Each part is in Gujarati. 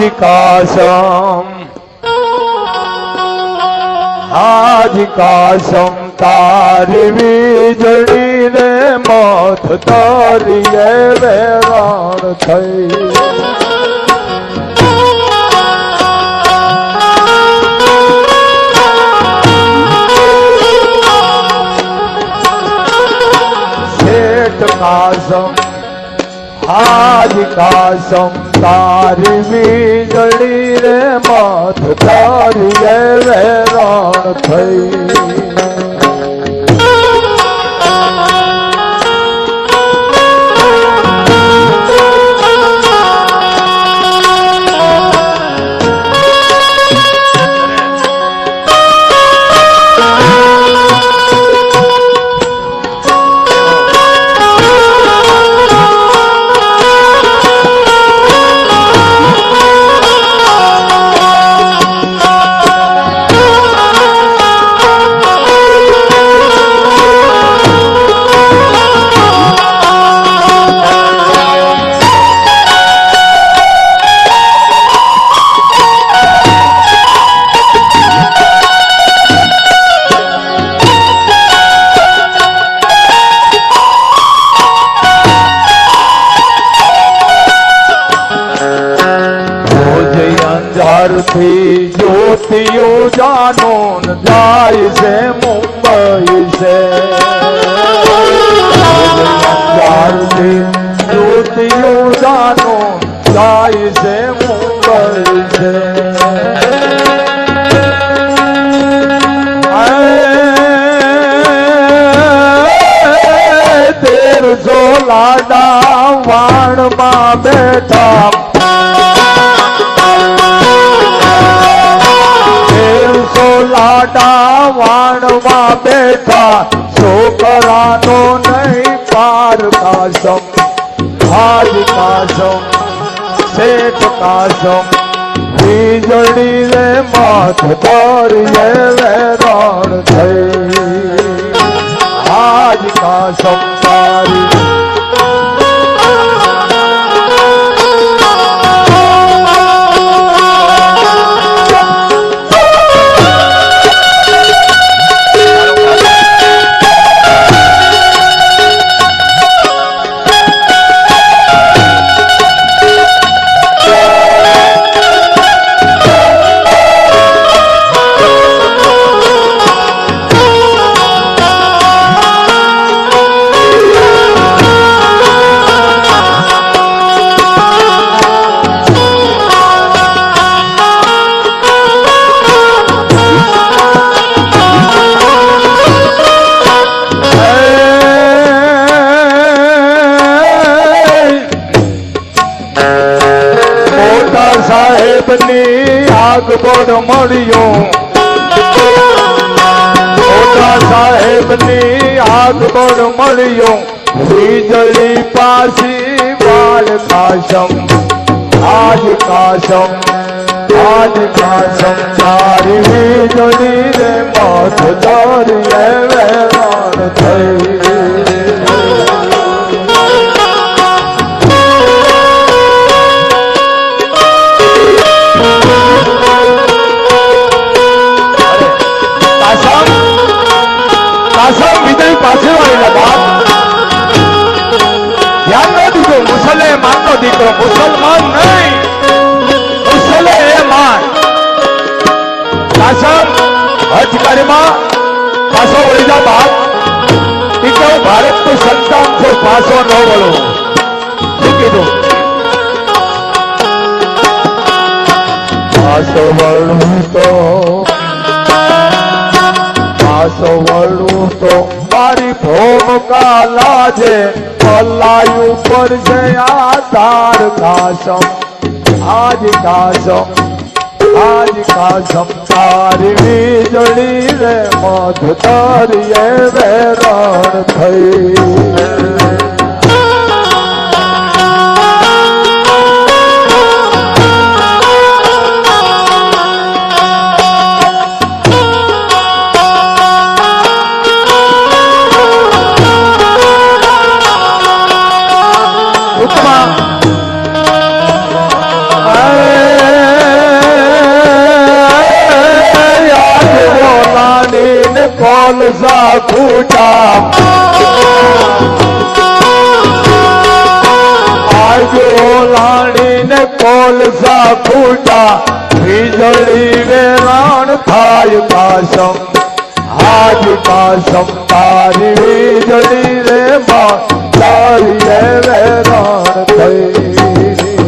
આધિકાશમ આધિકાશમ તારી વીજળી રે મથ તારીએ વેરાણ થઈ શેઠ કાશમ આજ કાશમ તારી વીજળી રે મથ તારી વેરણ થઈ. રોજ અંધારથી જ્યોતિઓ જાનો જાય છે મુંબઈ છે ત્યારથી જ્યોતિઓ જાનો જાય છે મુંબઈ છે તેરસો લાડા વાણમાં બેઠા લાડા વાણમાં બેઠા, છોકરાનો નહીં પાર કાશમ હાજ કાશમ શેઠ કાશમ વીજળી રે માથ તરીએ વેરણ થઈ. હાજ કાશમ તારી આગબડ મળ્યો. મોટા સાહેબની આગબડ મળ્યો. વીજળી પાછી બાળ કાશમ આજ કાશમ આજ કાશમ તારી વીજળી રે દરિયે વેરાણ થઈ. નું સંતાન છે પાછો ન વળો. કીધું? પાછો વળું તો. પાછો વળું તો. મારી ભૂમકા લાજે પલાયું પર આ તાર કાસમ આજ કાસમ આજ કાશમ. તારી વીજળી રે મધ તારીએ વેરણ થઈ. કોલસા ફૂટા વીજળી વેરાણ થાય પાસમ, આજ પાસમ તારી વીજળી રે માં, તારી વેરાણ થઈ.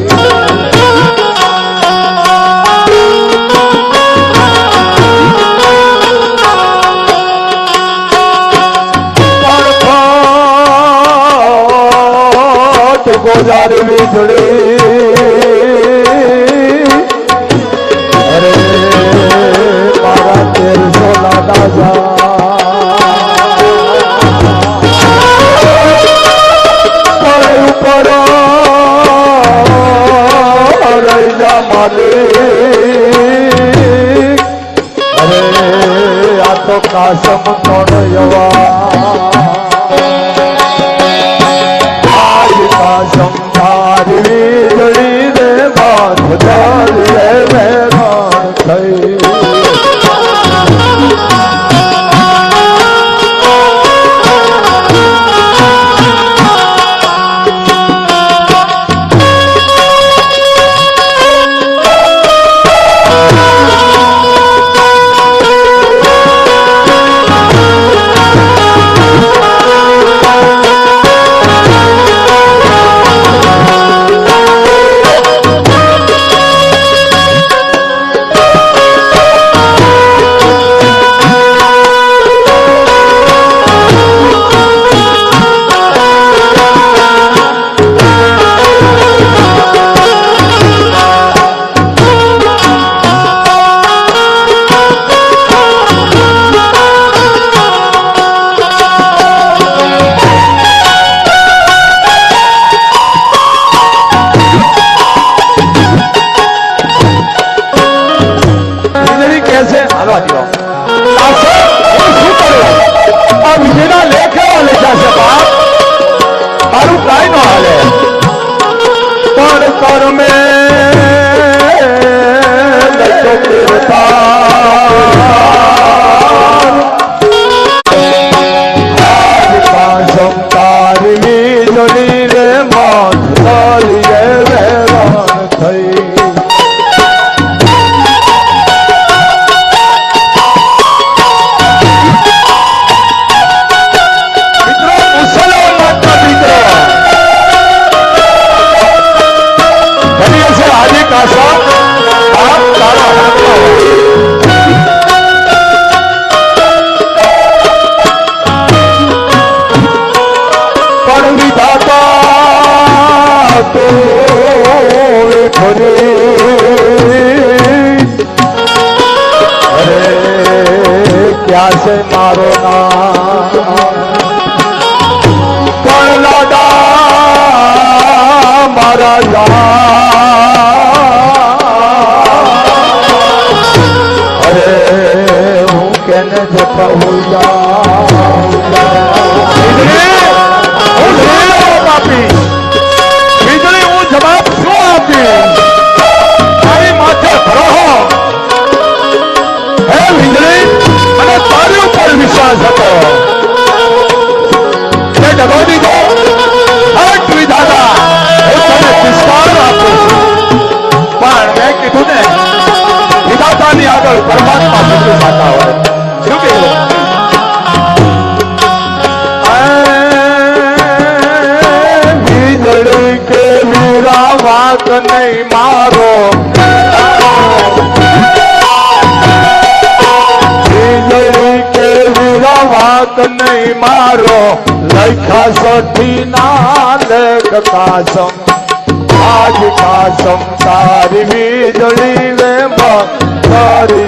ત્યાં છે મારો નામ. પણ મારા જા અરે હું કેને જતા હોય मेरा वाद नहीं मारो। बिजली के मेरा वाद नहीं मारो। लखा सठी ना सम आज का संसार बिजली में बारी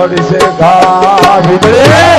પડશે ગા વિદરે